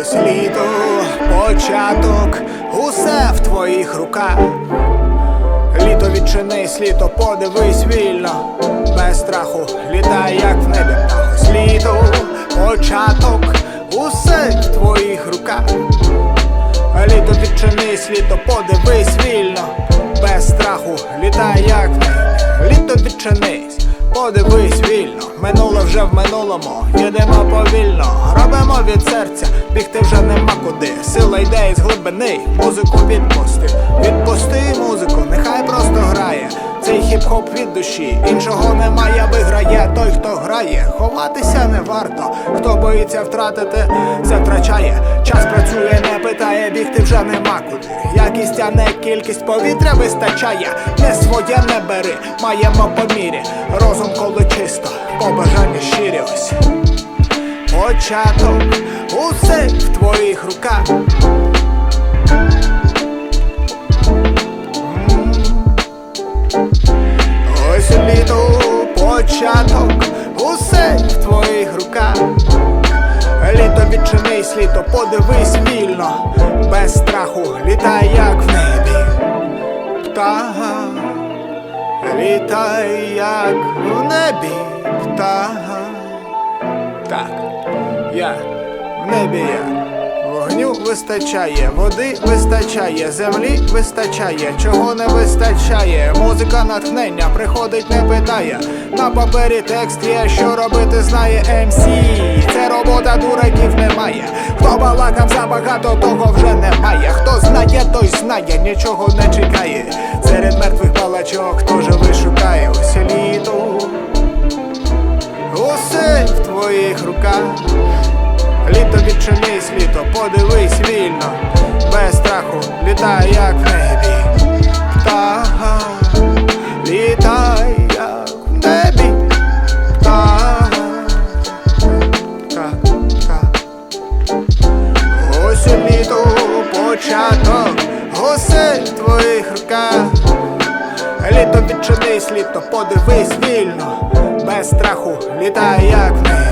Ось літо, початок, усе в твоїх руках. Літо відчинись, літо, подивись вільно, без страху літай, як в небі. Ось літо, початок, усе в твоїх руках. Літо відчинись, літо, подивись вільно, без страху літай, як в небі. Літо відчинись, подивись вільно. Минуло вже в минулому, їдемо повільно. Сила йде із глибини, музику відпусти. Відпусти музику, нехай просто грає. Цей хіп-хоп від душі, іншого немає, виграє той, хто грає. Ховатися не варто, хто боїться втратити, це втрачає. Час працює, не питає, бігти вже нема куди. Якість, а не кількість повітря вистачає. Не своє не бери, маємо по мірі. Розум, коли чисто, побажання щирі. Початок, усе в твоїх руках. Ось літо, початок, усе в твоїх руках. Літо відчинись, літо подивись вільно, без страху літай, як в небі. Птаха, літай, як в небі, птаха. В небі я. Вогню вистачає, води вистачає, землі вистачає, чого не вистачає. Музика натхнення приходить, не питає. На папері текст є, що робити знає МС. Це робота дураків немає. Хто балакав забагато, того вже немає. Хто знає, той знає, нічого не чекає. Серед мертвих балачок, хто живий шукає подивись вільно, без страху літай, як в небі. Птаха, літай, як в небі. Птаха. Ось у літо початок, усе в твоїх руках. Літо відчинись, літо, подивись вільно, без страху літай, як в небі.